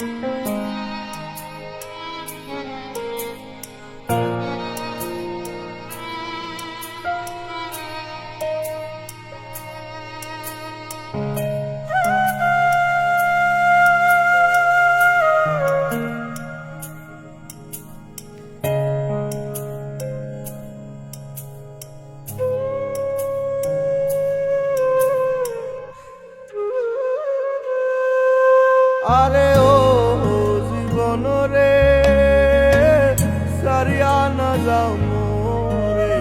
嗯。রে সারিয়া না যাও মোরে।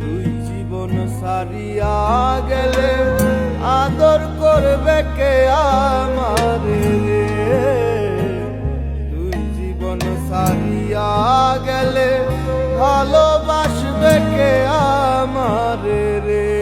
তুই জীবন সারিয়া গেলে আদর করবে কে আমারে? তুই জীবন সারিয়া গেলে ভালোবাসবে কে আমারে রে?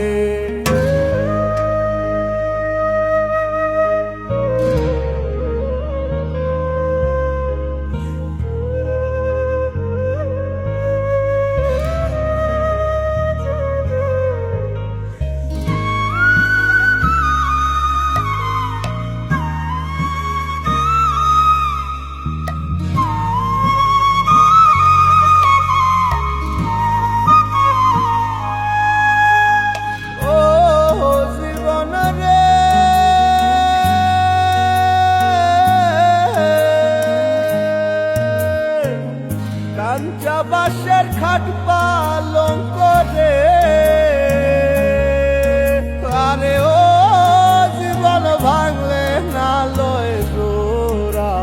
বাসের খাট পালং করে। আরে ও জীবন ভাঙলে না লয় জোড়া।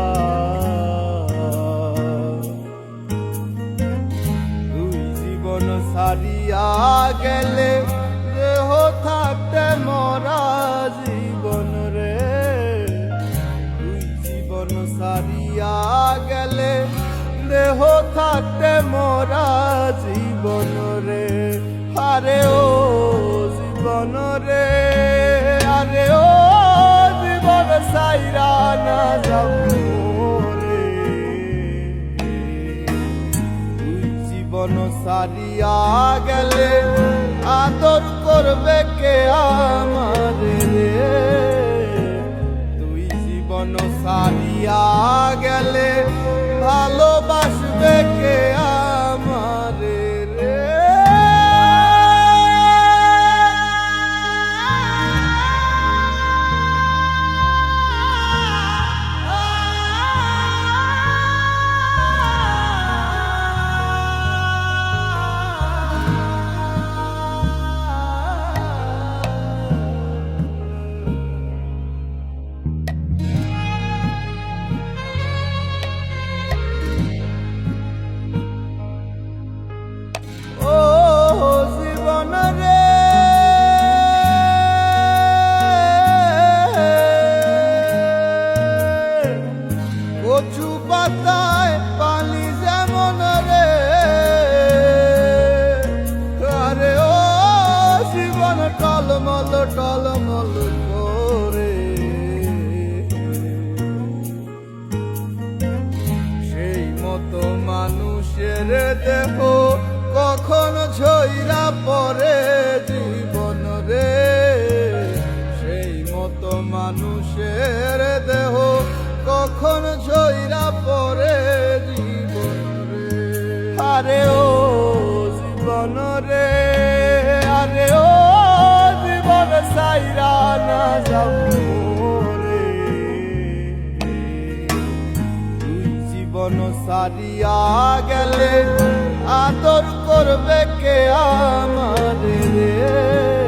তুই জীবন সারিয়া গেলে দেহ থাকতে মরা জীবন রে। তুই জীবন সারিয়া গেলে দেহ থাকতে আরে ও রে ও জীবন না রে। জীবন সারিয়া গেলে আদর করবে কে আমারে রে? তুই জীবন সারিয়া গেলে ভালোবাসবে কে ঝইরা পরে জীবন রে। সেই মতো মানুষের দেহ কখন ঝইরা পরে জীবন রে। আরে ও জীবন রে, আরে ও জীবন সাইরা না যাও। সারিয়া গেলে আদর করবে কে আমার রে?